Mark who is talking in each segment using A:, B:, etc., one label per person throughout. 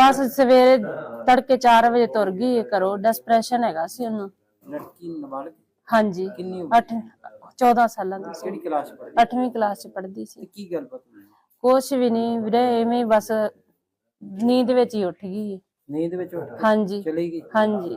A: ਬਸ ਸਵੇਰੇ ਤੜਕੇ 4 ਵਜੇ ਤੁਰ ਗਈ ਇਹ ਘਰੋਂ ਡਿਸਪ੍ਰੈਸ਼ਨ ਹੈਗਾ ਸੀ ਉਹਨੂੰ।
B: ਲੜਕੀ ਨਾਬਾਲਗ
A: ਹਾਂਜੀ।
B: ਕਿੰਨੀ ਉਮਰ?
A: 8 14 ਸਾਲਾਂ ਦੀ ਸੀ।
B: ਕਿਹੜੀ ਕਲਾਸ ਚ ਪੜ੍ਹਦੀ?
A: 8ਵੀਂ ਕਲਾਸ ਚ ਪੜ੍ਹਦੀ ਸੀ।
B: ਕੀ ਗੱਲ ਨਹੀਂ
A: ਕੁਛ ਵੀ ਨਹੀਂ ਵੀਰੇ ਐਵੇਂ ਹੀ ਬਸ ਨੀਂਦ ਵਿੱਚ ਹੀ ਉੱਠ ਗਈ।
B: ਨੀਂਦ ਵਿੱਚ ਉੱਠ
A: ਹਾਂਜੀ।
B: ਚਲੀ ਗਈ?
A: ਹਾਂਜੀ।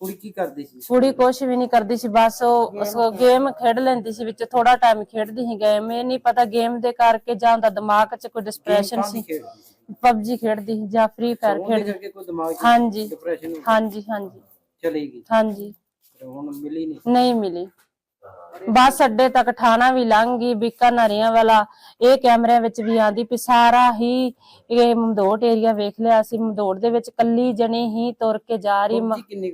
B: ਕੁੜੀ ਕੀ ਕਰਦੀ ਸੀ?
A: ਕੁੜੀ ਕੁਛ ਵੀ ਨਹੀਂ ਕਰਦੀ ਸੀ ਬਸ ਉਹ ਸੋ ਗੇਮ ਖੇਡ ਲੈਂਦੀ ਸੀ ਵਿੱਚ ਥੋੜਾ ਟਾਈਮ ਖੇਡਦੀ ਸੀ ਗੇਮ ਇਹ ਨਹੀਂ ਪਤਾ ਗੇਮ ਦੇ ਕਰਕੇ ਜਾਂ ਉਹਦਾ ਦਿਮਾਗ 'ਚ ਕੋਈ ਡਿਸਪ੍ਰੈਸ਼ਨ ਸੀ ਪਬਜੀ ਖੇਡਦੀ ਸੀ ਜਾਂ ਫ੍ਰੀ ਫਾਇਰ ਖੇਡਦੀ ਹਾਂਜੀ
B: ਡਿਪਰੈਸ਼ਨ
A: ਹਾਂਜੀ ਹਾਂਜੀ।
B: ਚਲੀ ਗਈ?
A: ਹਾਂਜੀ।
B: ਹੁਣ ਮਿਲੀ ਨਹੀਂ?
A: ਨਹੀਂ ਮਿਲੀ। ਬੱਸ ਅੱਡੇ ਤੱਕ ਠਾਣਾ ਵੀ ਲੰਘ ਗਈ ਬੀਕਾਨਰੀਆਂ ਵਾਲਾ ਇਹ ਕੈਮਰਿਆਂ ਵਿੱਚ ਵੀ ਆਂਦੀ ਸਾਰਾ ਹੀ ਇਹ ਮਮਦੋਟ ਏਰੀਆ ਵੇਖ ਲਿਆ ਸੀ ਮਮਦੋਟ ਦੇ ਵਿੱਚ ਕੱਲੀ ਜਣੀ ਹੀ ਤੁਰ ਕੇ ਜਾ ਰਹੀ
B: ਕਿੰਨੀ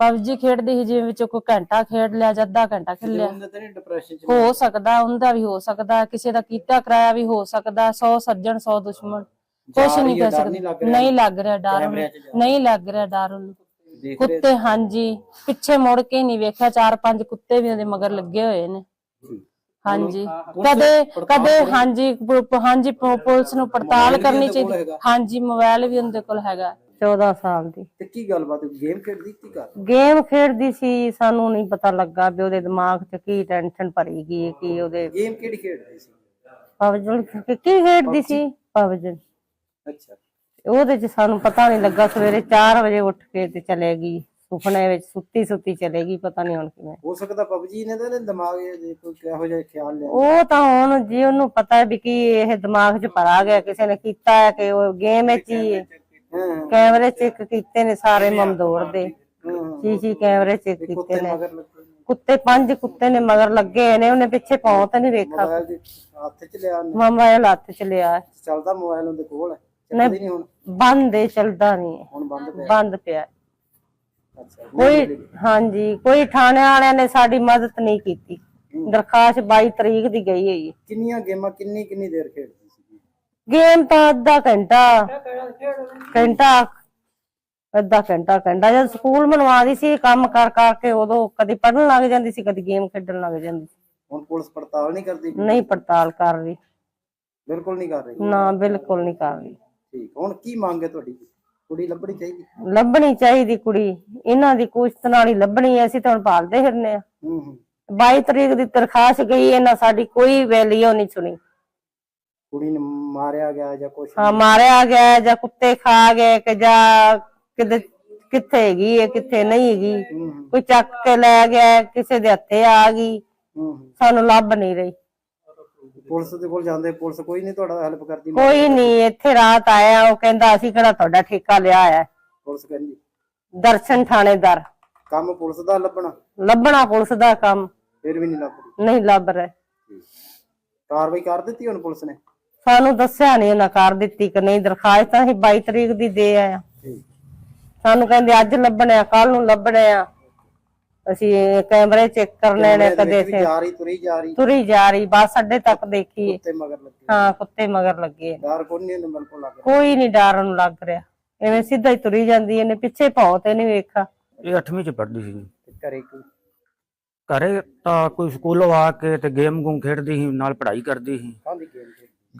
A: ਪਬਜੀ ਖੇਡਦੀ ਸੀ ਜਿਵੇਂ ਵਿੱਚੋਂ ਕੋਈ ਘੰਟਾ ਖੇਡ ਲਿਆ ਜਾਂ ਅੱਧਾ ਘੰਟਾ ਖੇਡ ਲਿਆ।
B: ਉਹਦਾ ਤਾਂ ਨਹੀਂ ਡਿਪਰੈਸ਼ਨ 'ਚ
A: ਹੋ ਸਕਦਾ ਉਹਦਾ ਵੀ ਹੋ ਸਕਦਾ ਕਿਸੇ ਦਾ ਕੀਤਾ ਕਰਾਇਆ ਵੀ ਹੋ ਸਕਦਾ 100 ਸੱਜਣ 100 ਦੁਸ਼ਮਣ। ਕੁਛ ਨਹੀਂ
B: ਲੱਗ
A: ਸਕਦੇ। ਨਹੀਂ ਲੱਗ ਰਿਹਾ। ਡਰ ਨਹੀਂ ਲੱਗ ਰਿਹਾ ਡਰ ਉਹਨੂੰ। ਕੁੱਤੇ ਹਾਂਜੀ। ਪਿੱਛੇ ਮੁੜ ਕੇ ਨਹੀਂ ਵੇਖਿਆ ਚਾਰ ਪੰਜ ਕੁੱਤੇ ਵੀ ਉਹਦੇ ਮਗਰ ਲੱਗੇ ਹੋਏ ਨੇ। ਹਾਂਜੀ। ਕਦੇ ਕਦੇ ਹਾਂਜੀ ਹਾਂਜੀ ਪੁਲਿਸ ਨੂੰ ਪੜਤਾਲ ਕਰਨੀ ਚਾਹੀਦੀ। ਹਾਂਜੀ ਮੋਬਾਈਲ ਵੀ ਉਹਦੇ ਕੋਲ ਹੈਗਾ।
C: 14 ਸਾਲ ਦੀ।
B: ਤੇ ਕੀ ਗੱਲਬਾਤ ਗੇਮ ਖੇਡਦੀ ਕੀ ਕਰ?
C: ਗੇਮ ਖੇਡਦੀ ਸੀ ਸਾਨੂੰ ਨਹੀਂ ਪਤਾ ਲੱਗਾ ਵੀ ਉਹਦੇ ਦਿਮਾਗ 'ਚ ਕੀ ਟੈਨਸ਼ਨ ਭਰੀ ਗਈ ਕੀ ਉਹਦੇ
B: ਗੇਮ ਕਿਹੜੀ ਖੇਡਦੀ ਸੀ?
C: ਪਵਜਨ ਕੀ ਖੇਡਦੀ ਸੀ? ਪਵਜਨ
B: ਅੱਛਾ।
C: ਉਹਦੇ 'ਚ ਸਾਨੂੰ ਪਤਾ ਨਹੀਂ ਲੱਗਾ ਸਵੇਰੇ 4 ਵਜੇ ਉੱਠ ਕੇ ਤੇ ਚਲੇ ਗਈ। ਸੁਪਨੇ ਵਿੱਚ ਸੁੱਤੀ ਸੁੱਤੀ ਚਲੇ ਗਈ ਪਤਾ ਨਹੀਂ ਹੁਣ ਕਿਵੇਂ।
B: ਹੋ ਸਕਦਾ ਪਬਜੀ ਨੇ ਤਾਂ ਦਿਮਾਗ 'ਚ ਕੋਈ ਕਿਹੋ ਜਿਹਾ ਖਿਆਲ ਲਿਆ।
C: ਉਹ ਤਾਂ ਹੁਣ ਜੀ ਉਹਨੂੰ ਪਤਾ ਹੈ ਵੀ ਕੀ ਇਹ ਦਿਮਾਗ 'ਚ ਭਰਾ ਗਿਆ ਕਿਸੇ ਨੇ ਕੀਤਾ ਹੈ ਕਿ ਉਹ ਗੇਮ ਵਿੱਚ। ਹਾਂ ਕੈਮਰੇ ਚੈੱਕ ਕੀਤੇ ਨੇ ਸਾਰੇ ਮਮਦੌਰ ਦੇ। ਜੀ ਕੈਮਰੇ ਚੈੱਕ ਕੀਤੇ ਨੇ। ਕੁੱਤੇ ਪੰਜ ਕੁੱਤੇ ਨੇ ਮਗਰ ਲੱਗੇ ਨੇ ਉਹਨੇ ਪਿੱਛੇ ਪਾਉ ਤਾਂ ਨਹੀਂ ਵੇਖਾ।
B: ਮੋਬਾਈਲ ਹੱਥ 'ਚ ਲਿਆ ਉਹਨੇ।
C: ਮੋਬਾਈਲ ਹੱਥ ਚ ਲਿਆ। ਹੈ।
B: ਚੱਲਦਾ ਮੋਬਾਈਲ ਉਹਦੇ ਕੋਲ ਨਹੀਂ ਹੁਣ।
C: ਬੰਦ ਹੈ ਚਲਦਾ ਨਹੀਂ।
B: ਹੁਣ ਬੰਦ ਪਿਆ।
C: ਕੋਈ ਹਾਂਜੀ ਕੋਈ ਥਾਣੇ ਵਾਲਿਆਂ ਨੇ ਸਾਡੀ ਮਦਦ ਨਹੀਂ ਕੀਤੀ। ਦਰਖਾਸਤ 22 ਤਰੀਕ ਦੀ ਗਈ ਹੈ
B: ਕਿੰਨੀਆਂ ਗੇਮਾਂ ਕਿੰਨੀ ਕਿੰਨੀ ਦੇਰ ਖੇਡਦੀ?
C: ਗੇਮ ਤਾਂ ਅੱਧਾ ਘੰਟਾ। ਘੰਟਾ ਅੱਧਾ ਘੰਟਾ ਘੰਟਾ। ਜਦ ਸਕੂਲ ਮਨਵਾਦੀ ਸੀ ਕੰਮ ਕਰ ਕਰਕੇ ਉਦੋਂ ਕਦੀ ਪੜਨ ਲੱਗ ਜਾਂਦੀ ਸੀ ਕਦੀ ਗੇਮ ਖੇਡਣ ਲੱਗ ਜਾਂਦੀ ਸੀ।
B: ਹੁਣ ਪੁਲਿਸ ਪੜਤਾਲ ਨਹੀਂ ਕਰਦੀ
C: ਨਹੀਂ ਪੜਤਾਲ ਕਰ ਰਹੀ।
B: ਬਿਲਕੁਲ ਨਹੀਂ ਕਰ ਰਹੀ?
C: ਨਾ ਬਿਲਕੁਲ ਨਹੀਂ ਕਰ ਰਹੀ।
B: ਠੀਕ। ਹੁਣ ਕੀ ਮੰਗ ਹੈ ਤੁਹਾਡੀ? ਕੁੜੀ ਲੱਭਣੀ ਚਾਹੀਦੀ?
C: ਲੱਭਣੀ ਚਾਹੀਦੀ ਕੁੜੀ। ਇਹਨਾਂ ਦੀ ਕੁਸ਼ਤ ਨਾਲ ਹੀ ਲੱਭਣੀ ਹੈ। ਅਸੀਂ ਤਾਂ ਹੁਣ ਭਾਲਦੇ ਫਿਰਨੇ ਆ।
B: ਹੂੰ ਹੂੰ।
C: 22 ਤਰੀਕ ਦੀ ਦਰਖਾਸਤ ਗਈ ਇਹਨਾਂ ਸਾਡੀ ਕੋਈ ਵੈਲਿਊ ਨਹੀਂ ਸੁਣੀ।
B: ਕੁੜੀ ਨੂੰ ਮਾਰਿਆ ਗਿਆ ਜਾਂ ਕੁਛ
C: ਹਾਂ ਮਾਰਿਆ ਗਿਆ ਜਾਂ ਕੁੱਤੇ ਖਾ ਗਏ ਕਿ ਜਾਂ ਕਿਤੇ ਕਿੱਥੇ ਹੈਗੀ ਹੈ ਕਿੱਥੇ ਨਹੀਂ ਹੈਗੀ।
B: ਹੂੰ ਹੂੰ।
C: ਕੋਈ ਚੱਕ ਕੇ ਲੈ ਗਿਆ ਕਿਸੇ ਦੇ ਹੱਥੇ ਆ ਗਈ।
B: ਹੂੰ ਹੂੰ।
C: ਸਾਨੂੰ ਲੱਭ ਨਹੀਂ ਰਹੀ।
B: ਪੁਲਿਸ ਦੇ ਕੋਲ ਜਾਂਦੇ ਪੁਲਿਸ ਕੋਈ ਨਹੀਂ ਤੁਹਾਡਾ ਹੈਲਪ ਕਰਦੀ।
C: ਕੋਈ ਨਹੀਂ ਇੱਥੇ ਰਾਤ ਆਇਆ ਉਹ ਕਹਿੰਦਾ ਅਸੀਂ ਕਿਹੜਾ ਤੁਹਾਡਾ ਠੇਕਾ ਲਿਆ ਹੈ?
B: ਪੁਲਿਸ ਕਹਿੰਦੀ।
C: ਦਰਸ਼ਨ ਥਾਣੇਦਾਰ।
B: ਕੰਮ ਪੁਲਿਸ ਦਾ ਲੱਭਣਾ?
C: ਲੱਭਣਾ ਪੁਲਿਸ ਦਾ ਕੰਮ।
B: ਫਿਰ ਵੀ ਨਹੀਂ ਲੱਭਦੀ।
C: ਨਹੀਂ ਲੱਭ ਰਿਹਾ।
B: ਕਾਰਵਾਈ ਕਰ ਦਿੱਤੀ ਹੁਣ ਪੁਲਿਸ ਨੇ?
C: ਸਾਨੂੰ ਦੱਸਿਆ ਨਹੀਂ ਉਹਨਾਂ ਕਰ ਦਿੱਤੀ ਕਿ ਨਹੀਂ ਦਰਖਾਸਤ ਅਸੀਂ 22 ਤਰੀਕ ਦੀ ਦੇ ਆਇਆ ਸਾਨੂੰ ਕਹਿੰਦੇ ਅੱਜ ਲੱਭਣੇ ਆ ਕੱਲ ਨੂੰ ਲੱਭਣੇ ਆ। ਅਸੀਂ ਕੈਮਰੇ ਚੈੱਕ ਕਰਨੇ ਨੇ ਕਦੇ ਸੇ
B: ਜਾ ਰਹੀ ਤੁਰੀ ਜਾ ਰਹੀ।
C: ਤੁਰੀ ਜਾ ਰਹੀ ਬੱਸ ਅੱਡੇ ਤੱਕ ਦੇਖੀ
B: ਮਗਰ ਲੱਗੀ।
C: ਹਾਂ ਕੁੱਤੇ ਮਗਰ ਲੱਗੇ। ਨੇ।
B: ਡਰ ਕੋਈ ਨਹੀਂ ਉਹਨੂੰ ਬਿਲਕੁਲ ਲੱਗ ਰਿਹਾ।
C: ਕੋਈ ਨਹੀਂ ਡਰ ਨੂੰ ਲੱਗ ਰਿਹਾ। ਐਵੇਂ ਸਿੱਧਾ ਹੀ ਤੁਰੀ ਜਾਂਦੀ ਇਹਨੇ ਪਿੱਛੇ ਪਾਉ ਤੇ ਨਹੀਂ ਵੇਖਾ
D: ਇਹ 8ਵੀਂ ਚ ਪੜ੍ਹਦੀ ਸੀ
B: ਘਰੇ ਕੋਈ?
D: ਘਰੇ ਤਾਂ ਕੋਈ ਸਕੂਲੋਂ ਆ ਕੇ ਤੇ ਗੇਮ ਗੂਮ ਖੇਡਦੀ ਸੀ ਨਾਲ ਪੜ੍ਹਾਈ ਕਰਦੀ ਸੀ।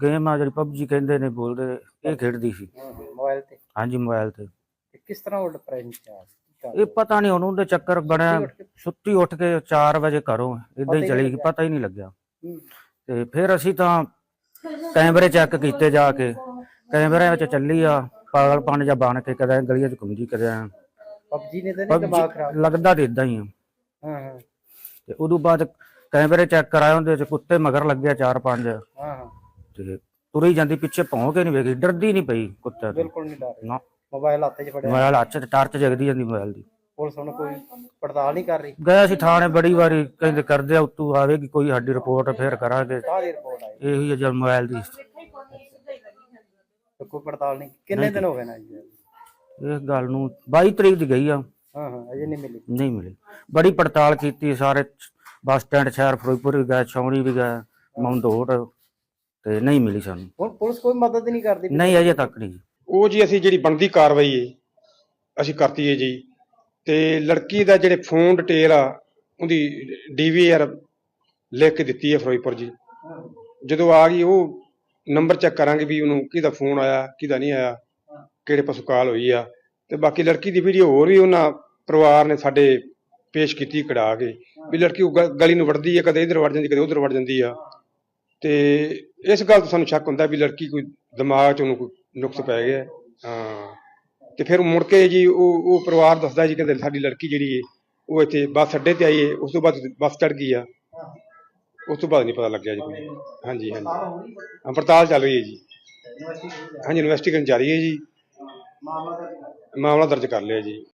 B: ਗੇਮ
D: ਆ ਜਿਹੜੀ ਪਬਜੀ ਕਹਿੰਦੇ ਨੇ ਬੋਲਦੇ ਇਹ ਖੇਡਦੀ ਸੀ।
B: ਮੋਬਾਈਲ ਤੇ?
D: ਹਾਂਜੀ ਮੋਬਾਈਲ ਤੇ।
B: ਤੇ ਕਿਸ ਤਰ੍ਹਾਂ ਉਹ ਡਿਪਰੈਸ਼ਨ ਆ?
D: ਇਹ ਪਤਾ ਨਹੀਂ ਉਹਨੂੰ ਦੇ ਚੱਕਰ ਬਣਿਆ ਸੁੱਤੀ ਉੱਠ ਕੇ 4 ਵਜੇ ਘਰੋਂ ਇਦਾਂ ਹੀ ਚਲੀ ਗਈ ਪਤਾ ਹੀ ਨਹੀਂ ਲੱਗਿਆ। ਤੇ ਫਿਰ ਅਸੀਂ ਤਾਂ ਕੈਮਰੇ ਚੈੱਕ ਕੀਤੇ ਜਾ ਕੇ। ਕੈਮਰਿਆਂ ਵਿੱਚ ਚੱਲੀ ਆ ਪਾਗਲਪਨ ਜਾਂ ਬਣ ਕੇ ਕਦੇ ਗਲੀਆਂ 'ਚ ਘੁੰਮਦੀ ਕਦੇ।
B: ਪਬਜੀ ਨੇ ਤਾਂ ਨਹੀਂ ਦਿਮਾਗ ਖਰਾਬ
D: ਲੱਗਦਾ ਤੇ ਇਦਾਂ ਹੀ ਆ।
B: ਹਾਂ ਹਾਂ।
D: ਤੇ ਉਦੋਂ ਬਾਅਦ ਕੈਮਰੇ ਚੈੱਕ ਕਰਾਏ ਉਹਦੇ 'ਚ ਕੁੱਤੇ ਮਗਰ ਲੱਗਿਆ ਚਾਰ ਪੰਜ।
B: ਹਾਂ ਹਾਂ।
D: ਤੇ ਤੁਰੀ ਜਾਂਦੀ ਪਿੱਛੇ ਭੌਂ ਕੇ ਨਹੀਂ ਵੇਖੀ ਡਰਦੀ ਨਹੀਂ ਪਈ ਕੁੱਤੇ ਤੋਂ।
B: ਬਿਲਕੁਲ ਨਹੀਂ ਡਰ
D: ਨਾ।
B: ਮੋਬਾਈਲ ਹੱਥ 'ਚ ਫੜਿਆ।
D: ਮੋਬਾਈਲ ਹੱਥ 'ਚ ਟਾਰਚ ਜਗਦੀ ਜਾਂਦੀ ਮੋਬਾਈਲ ਦੀ।
B: ਪੁਲਿਸ ਹੁਣ ਕੋਈ ਪੜਤਾਲ ਨਹੀਂ ਕਰ ਰਹੀ।
D: ਗਿਆ ਸੀ ਥਾਣੇ ਬੜੀ ਵਾਰੀ ਕਹਿੰਦੇ ਕਰਦੇ ਆ ਉਤੋਂ ਆਵੇਗੀ ਕੋਈ ਸਾਡੀ ਰਿਪੋਰਟ ਫੇਰ ਕਰਾਂਗੇ।
B: ਕਾਹਦੀ ਰਿਪੋਰਟ ਆਈ।
D: ਇਹੀ ਹੈ ਜਦ ਮੋਬਾਈਲ ਦੀ।
B: ਤੇ ਕੋਈ ਪੜਤਾਲ ਨਹੀਂ। ਕਿੰਨੇ ਦਿਨ ਹੋ ਗਏ ਨਾ ਜੀ?
D: ਇਸ ਗੱਲ ਨੂੰ 22 ਤਰੀਕ ਦੀ ਗਈ ਆ।
B: ਹਾਂ ਹਾਂ ਅਜੇ ਨਹੀਂ ਮਿਲੀ।
D: ਨਹੀਂ ਮਿਲੀ। ਬੜੀ ਪੜਤਾਲ ਕੀਤੀ ਸਾਰੇ ਬੱਸ ਸਟੈਂਡ ਸ਼ਹਿਰ ਫਿਰੋਜ਼ਪੁਰ ਵੀ ਗਏ ਛਾਉਣੀ ਵੀ ਗਏ ਮੰਦੋੜ ਤੇ ਨਹੀਂ ਮਿਲੀ ਸਾਨੂੰ।
B: ਹੁਣ ਪੁਲਿਸ ਕੋਈ ਮਦਦ ਨਹੀਂ ਕਰਦੀ
D: ਨਹੀਂ ਅਜੇ ਤੱਕ ਨਹੀਂ।
E: ਉਹ ਜੀ ਅਸੀਂ ਜਿਹੜੀ ਬਣਦੀ ਕਾਰਵਾਈ ਏ ਅਸੀਂ ਕਰਤੀ ਏ ਜੀ। ਤੇ ਲੜਕੀ ਦਾ ਜਿਹੜੇ ਫੋਨ ਡਿਟੇਲ ਆ ਉਹਦੀ ਡੀਵੀਆਰ ਲਿਖ ਕੇ ਦਿੱਤੀ ਹੈ ਫਿਰੋਜ਼ਪੁਰ ਜੀ। ਜਦੋਂ ਆ ਗਈ ਉਹ ਨੰਬਰ ਚੈੱਕ ਕਰਾਂਗੇ ਵੀ ਉਹਨੂੰ ਕਿਹਦਾ ਫੋਨ ਆਇਆ ਕਿਹਦਾ ਨਹੀਂ ਆਇਆ ਕਿਹੜੇ ਪਾਸੋਂ ਕਾਲ ਹੋਈ ਆ। ਤੇ ਬਾਕੀ ਲੜਕੀ ਦੀ ਵੀਡੀਓ ਹੋਰ ਵੀ ਉਹਨਾਂ ਪਰਿਵਾਰ ਨੇ ਸਾਡੇ ਪੇਸ਼ ਕੀਤੀ ਕਢਾ ਕੇ ਵੀ ਲੜਕੀ ਉਹ ਗ- ਗਲੀ ਨੂੰ ਵੜਦੀ ਹੈ ਕਦੇ ਇੱਧਰ ਵੜ ਜਾਂਦੀ ਕਦੇ ਉੱਧਰ ਵੜ ਜਾਂਦੀ ਆ। ਤੇ ਇਸ ਗੱਲ ਤੋਂ ਸਾਨੂੰ ਸ਼ੱਕ ਹੁੰਦਾ ਵੀ ਲੜਕੀ ਕੋਈ ਦਿਮਾਗ 'ਚ ਉਹਨੂੰ ਕੋਈ ਨੁਕਸ ਪੈ ਗਿਆ। ਹਾਂ। ਤੇ ਫਿਰ ਮੁੜ ਕੇ ਜੀ ਉਹ ਉਹ ਪਰਿਵਾਰ ਦੱਸਦਾ ਜੀ ਕਹਿੰਦੇ ਸਾਡੀ ਲੜਕੀ ਜਿਹੜੀ ਹੈ ਉਹ ਇੱਥੇ ਬੱਸ ਅੱਡੇ ਤੇ ਆਈ ਹੈ ਉਸ ਤੋਂ ਬਾਅਦ ਬੱਸ ਚੜ ਗਈ ਆ। ਉਸ ਤੋਂ ਬਾਅਦ ਨਹੀਂ ਪਤਾ ਲੱਗਿਆ ਜੀ ਕੋਈ। ਹਾਂਜੀ ਹਾਂਜੀ। ਹਾਂ ਪੜਤਾਲ ਚੱਲ ਰਹੀ ਹੈ ਜੀ। ਹਾਂਜੀ ਇਨਵੈਸਟੀਗੇਸ਼ਨ ਜਾਰੀ ਹੈ ਜੀ। ਮਾਮਲਾ ਦਰਜ ਕਰ ਲਿਆ ਜੀ।